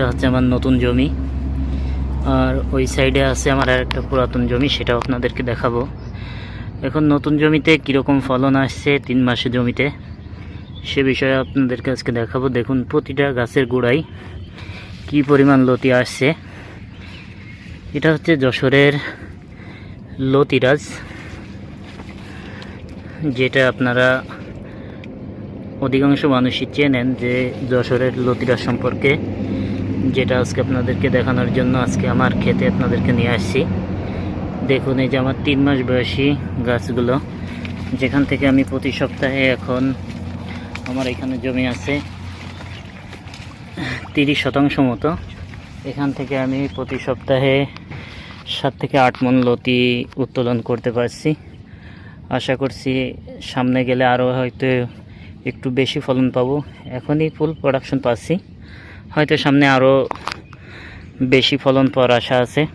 এটা হচ্ছে আমার নতুন জমি। আর ওই সাইডে আছে আমার আর একটা পুরাতন জমি, সেটাও আপনাদেরকে দেখাবো। এখন নতুন জমিতে কীরকম ফলন আসছে তিন মাসে জমিতে, সে বিষয়ে আপনাদেরকে আজকে দেখাবো। দেখুন, প্রতিটা গাছের গোড়ায় কি পরিমাণ লতি আসছে। এটা হচ্ছে যশোরের লতিরাজ, যেটা আপনারা অধিকাংশ মানুষই চেনেন যে যশোরের লতিরাজ সম্পর্কে। যেটা আজকে আপনাদেরকে দেখানোর জন্য আজকে আমার খেতে আপনাদেরকে নিয়ে আসছি। দেখুন, এই যে আমার তিন মাস বয়সী গাছগুলো। যেখান থেকে আমি প্রতি সপ্তাহে এখন আমার এখানে জমি আছে তিরিশ শতাংশ মতো। এখান থেকে আমি প্রতি সপ্তাহে সাত থেকে আট মন লতি উত্তোলন করতে পারছি। আশা করছি সামনে গেলে আরও হয়তো একটু বেশি ফলন পাবো। এখনই ফুল প্রোডাকশন পাচ্ছি। হয়তো সামনে আরও বেশি ফলন পাওয়ার আশা আছে।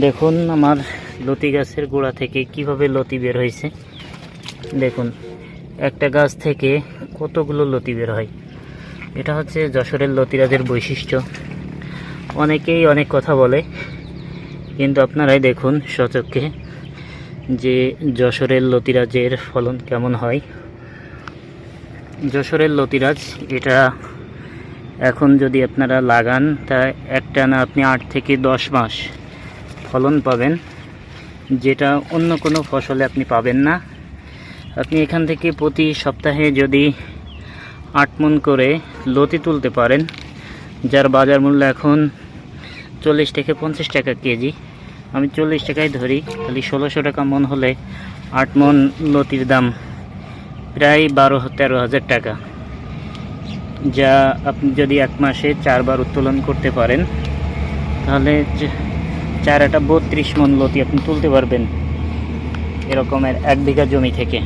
দেখুন আমার লতি গাছের গোড়া থেকে কীভাবে লতি বের হয়েছে। দেখুন, একটা গাছ থেকে কতগুলো লতি বের হয়। এটা হচ্ছে যশোরের লতিরাজের বৈশিষ্ট্য। অনেকেই অনেক কথা বলে, কিন্তু আপনারাই দেখুন সচক্ষে যে যশোরের লতিরাজের ফলন কেমন হয়। যশোরের লতিরাজ, এটা এখন যদি আপনারা লাগান, তা একটা না আপনি আট থেকে দশ মাস ফলন পাবেন। যেটা অন্য কোনো ফসলে আপনি পাবেন না। আপনি এখান থেকে প্রতি সপ্তাহে যদি আট মন করে লতি তুলতে পারেন, যার বাজার মূল্য এখন চল্লিশ থেকে পঞ্চাশ টাকা কেজি। আমি চল্লিশ টাকায় ধরি খালি ষোলোশো টাকা মন হলে আট মন লতির দাম প্রায় বারো তেরো হাজার টাকা। যা আপনি যদি এক মাসে চারবার উত্তোলন করতে পারেন, তাহলে চারাটা বত্রিশ মন লতি আপনি তুলতে পারবেন এরকমের এক বিঘা জমি থেকে।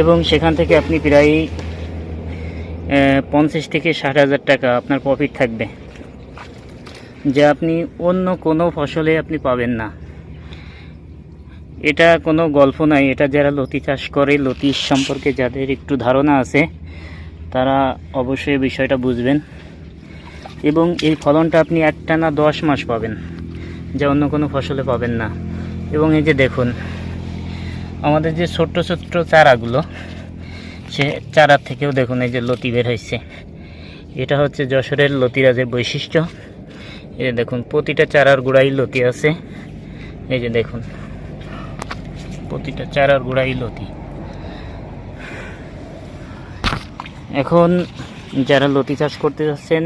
এবং সেখান থেকে আপনি প্রায় পঞ্চাশ থেকে ষাট হাজার টাকা আপনার প্রফিট থাকবে, যা আপনি অন্য কোনো ফসলে আপনি পাবেন না। এটা কোনো গল্প নাই, এটা যারা লতি চাষ করে লতি সম্পর্কে যাদের একটু ধারণা আছে তারা অবশ্যই বিষয়টা বুঝবেন। এবং এই ফলনটা আপনি একটানা দশ মাস পাবেন, যা অন্য কোনো ফসলে পাবেন না। এবং এই যে দেখুন, আমাদের যে ছোট্ট ছোট্ট চারাগুলো, সে চারা থেকেও দেখুন এই যে লতি বের হয়েছে। এটা হচ্ছে যশোরের লতিরাজের বৈশিষ্ট্য। এই যে দেখুন, প্রতিটা চারার গোড়াই লতি আছে। এই যে দেখুন, প্রতিটা চারার গোড়াই লতি। এখন যারা লতি চাষ করতে যাচ্ছেন,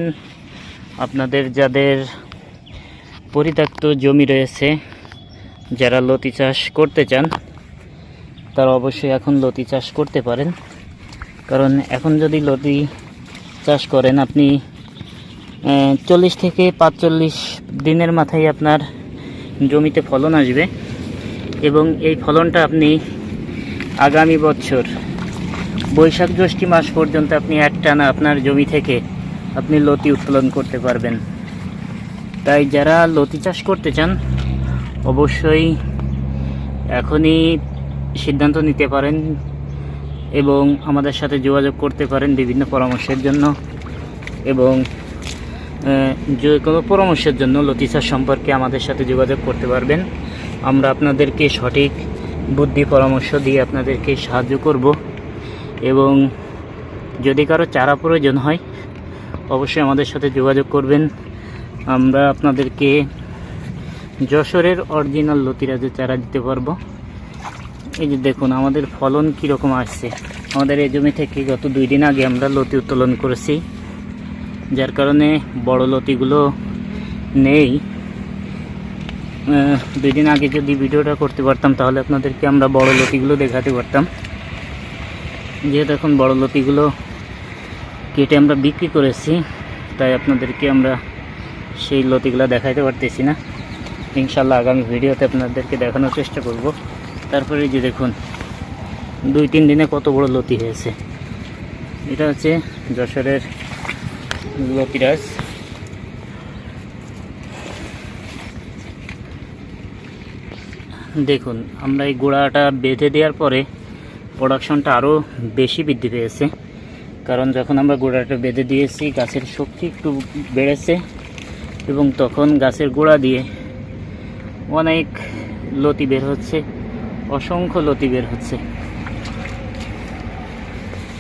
আপনাদের যাদের পরিত্যক্ত জমি রয়েছে, যারা লতি চাষ করতে চান, তারা অবশ্যই এখন লতি চাষ করতে পারেন। কারণ এখন যদি লতি চাষ করেন, আপনি চল্লিশ থেকে পাঁচচল্লিশ দিনের মাথায় আপনার জমিতে ফলন আসবে এবং এই ফলনটা আপনি আগামী বছর বৈশাখ জ্যৈষ্ঠী মাস পর্যন্ত আপনি একটানা আপনার জমি থেকে আপনি লতি উত্তোলন করতে পারবেন। তাই যারা লতি চাষ করতে চান, অবশ্যই এখনই সিদ্ধান্ত নিতে পারেন এবং আমাদের সাথে যোগাযোগ করতে পারেন বিভিন্ন পরামর্শের জন্য এবং যে কোনো পরামর্শের জন্য লতি চাষ সম্পর্কে আমাদের সাথে যোগাযোগ করতে পারবেন। আমরা আপনাদেরকে সঠিক বুদ্ধি পরামর্শ দিয়ে আপনাদেরকে সাহায্য করব। এবং যদি কারও চারা প্রয়োজন হয়, অবশ্যই আমাদের সাথে যোগাযোগ করবেন। আমরা আপনাদেরকে যশোরের অরিজিনাল লতিরাজের চারা দিতে পারব। এই যে দেখুন, আমাদের ফলন কীরকম আসছে। আমাদের এই জমি থেকে গত দুই দিন আগে আমরা লতি উত্তোলন করেছি, যার কারণে বড় লতিগুলো নেই। দুই দিন আগে যদি ভিডিওটা করতে পারতাম, তাহলে আপনাদেরকে আমরা বড় লতিগুলো দেখাতে পারতাম। যেহেতু এখন বড় লতিগুলো কেটে আমরা বিক্রি করেছি, তাই আপনাদেরকে আমরা সেই লতিগুলো দেখাইতে পারতেছি না। ইনশাল্লাহ আগামী ভিডিওতে আপনাদেরকে দেখানোর চেষ্টা করব। তারপরে যে দেখুন, দুই তিন দিনে কত বড় লতি হয়েছে। এটা হচ্ছে যশোরের লতিরাজ। দেখুন, আমরা এই গোড়াটা বেঁধে দেওয়ার পরে প্রোডাকশনটা আরও বেশি বৃদ্ধি পেয়েছে। কারণ যখন আমরা গোড়াটা বেঁধে দিয়েছি, গাছের শক্তি একটু বেড়েছে এবং তখন গাছের গোড়া দিয়ে অনেক লতি বের হচ্ছে, অসংখ্য লতি বের হচ্ছে।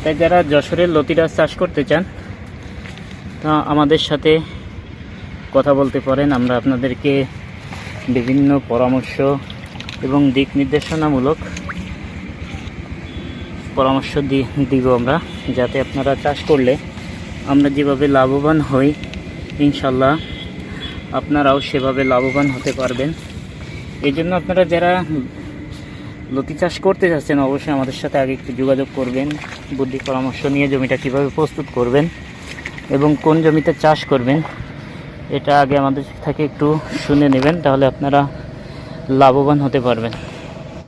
তাই যারা যশোরের লতিরাজ চাষ করতে চান, তা আমাদের সাথে কথা বলতে পারেন। আমরা আপনাদেরকে বিভিন্ন পরামর্শ এবং দিক নির্দেশনামূলক পরামর্শ দি- দিব আমরা, যাতে আপনারা চাষ করলে আমরা যেভাবে লাভবান হই, ইনশাল্লাহ আপনারাও সেভাবে লাভবান হতে পারবেন। এই জন্য আপনারা যারা লতি চাষ করতে যাচ্ছেন, অবশ্যই আমাদের সাথে আগে একটু যোগাযোগ করবেন, বুদ্ধি পরামর্শ নিয়ে জমিটা কীভাবে প্রস্তুত করবেন এবং কোন জমিতে চাষ করবেন, এটা আগে আমাদের থেকে একটু শুনে নেবেন, তাহলে আপনারা লাভবান হতে পারবেন।